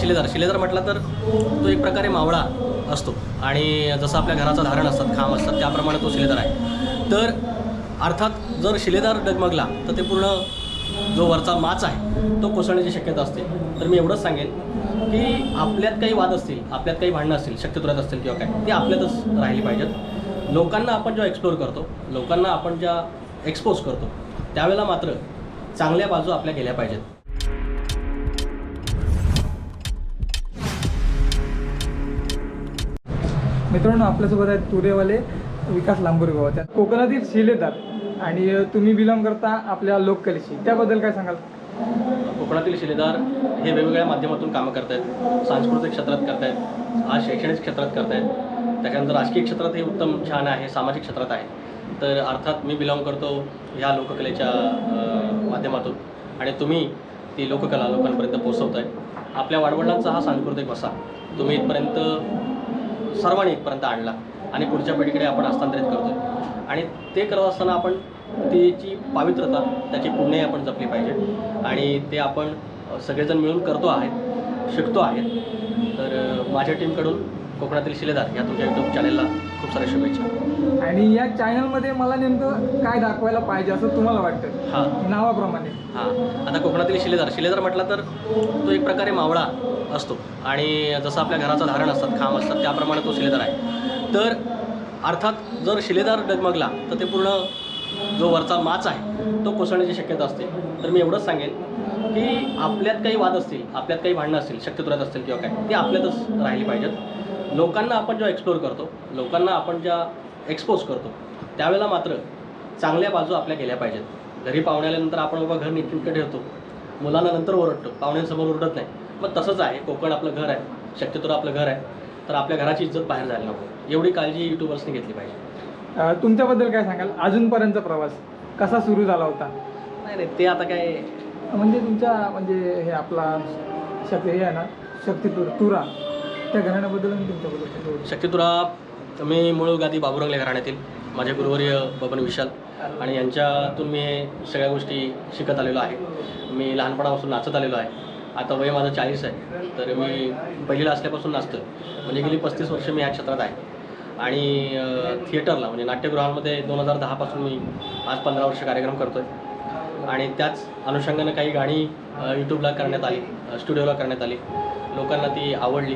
शिलेदार. शिलेदार म्हटला तर तो एक प्रकारे मावळा असतो. आणि जसं आपल्या घराचं धारण असतात खांब असतात त्याप्रमाणे तो शिलेदार आहे. तर अर्थात जर शिलेदार डगमगला तर ते पूर्ण जो वरचा माच आहे तो कोसळण्याची शक्यता असते. तर मी एवढंच सांगेन की आपल्यात काही वाद असतील आपल्यात काही भांडणं असतील शक्यतुरात असतील किंवा काय ते आपल्यातच राहिली पाहिजेत. लोकांना आपण जेव्हा एक्सप्लोर करतो लोकांना आपण ज्या एक्सपोज करतो त्यावेळेला मात्र चांगल्या बाजू आपल्या गेल्या पाहिजेत. मित्रांनो आपल्यासोबत आहेत तुरेवाले विकास लांबुरगाव. त्या कोकणातील शिलेदार आणि तुम्ही बिलॉंग करता आपल्या लोककलेशी. त्याबद्दल काय सांगाल? कोकणातील शिलेदार हे वेगवेगळ्या माध्यमातून कामं करत आहेत सांस्कृतिक क्षेत्रात करत आहेत आज शैक्षणिक क्षेत्रात करत आहेत त्याच्यानंतर राजकीय क्षेत्रात हे उत्तम छान आहे. सामाजिक क्षेत्रात आहे. तर अर्थात मी बिलॉंग करतो ह्या लोककलेच्या माध्यमातून. आणि तुम्ही ती लोककला लोकांपर्यंत पोहोचवताय आहे आपल्या वाडवडिलांचा हा सांस्कृतिक वसा. तुम्ही इथपर्यंत सर्वांनी इथपर्यंत आणला आणि पुढच्या पिढीकडे आपण हस्तांतरित करतो आणि ते करत असताना आपण त्याची पावित्रता त्याची पुण्य आपण जपली पाहिजे. आणि ते आपण सगळेजण मिळून करतो आहेत शिकतो आहेत. तर माझ्या टीमकडून कोकणातील शिलेदार या तुमच्या यूट्यूब चॅनेलला खूप साऱ्या शुभेच्छा. आणि या चॅनलमध्ये मला नेमकं काय दाखवायला पाहिजे असं तुम्हाला वाटतं? हां. नावाप्रमाणे. हां. आता कोकणातील शिलेदार शिलेदार म्हटला तर तो एक प्रकारे मावळा असतो. आणि जसं आपल्या घराचं धारण असतात खांब असतात त्याप्रमाणे तो शिलेदार आहे. तर अर्थात जर शिलेदार डगमगला तर ते पूर्ण जो वरचा माच आहे तो कोसळण्याची शक्यता असते. तर मी एवढंच सांगेन की आपल्यात काही वाद असतील आपल्यात काही भांडणं असतील शक्यतुरात असतील किंवा काय ते आपल्यातच राहिली पाहिजेत. लोकांना आपण जेव्हा एक्सप्लोर करतो लोकांना आपण ज्या एक्सपोज करतो त्यावेळेला मात्र चांगल्या बाजू आपल्या गेल्या पाहिजेत. घरी पाहुणे आल्यानंतर आपण बाबा घर नीटनेटकं ठेवतो मुलांना नंतर ओरडतो. पाहुण्यांसमोर ओरडत नाही. मग तसंच आहे. कोकण आपलं घर आहे. शक्यतो आपलं घर आहे. तर आपल्या घराची इज्जत बाहेर जायला नको. एवढी काळजी युट्यूबर्सनी घेतली पाहिजे. तुमच्याबद्दल काय सांगाल? अजूनपर्यंतचा प्रवास कसा सुरू झाला होता? नाही नाही. ते आता काय म्हणजे तुमच्या म्हणजे हे आपला शक्ती हे आहे ना शक्तीतूर तुरा त्या घराण्याबद्दल आणि तुमच्याबद्दल शक्तीतुरा मी मूळ गादी बाबुरंगले घराण्यातील. माझे गुरुवर्य बबन विशाल आणि यांच्यातून मी सगळ्या गोष्टी शिकत आलेलो आहे. मी लहानपणापासून नाचत आलेलो आहे. आता वय माझं चाळीस आहे. तर मी पहिलीला असल्यापासून नाचतो म्हणजे गेली पस्तीस वर्ष मी ह्या क्षेत्रात आहे. आणि थिएटरला म्हणजे नाट्यगृहांमध्ये दोन हजार दहापासून मी आज पंधरा वर्ष कार्यक्रम करतो आहे आणि त्याच अनुषंगानं काही गाणी यूट्यूबला करण्यात आली स्टुडिओला करण्यात आली. लोकांना ती आवडली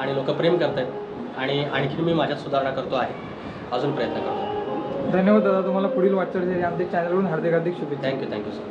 आणि लोक प्रेम करत आहेत आणि आणखीन मी माझ्यात सुधारणा करतो आहे. अजून प्रयत्न करतो. धन्यवाद दादा तुम्हाला पुढील वाटचालीसाठी आमच्या चॅनलवरून हार्दिक हार्दिक शुभेच्छा. Thank you thank you sir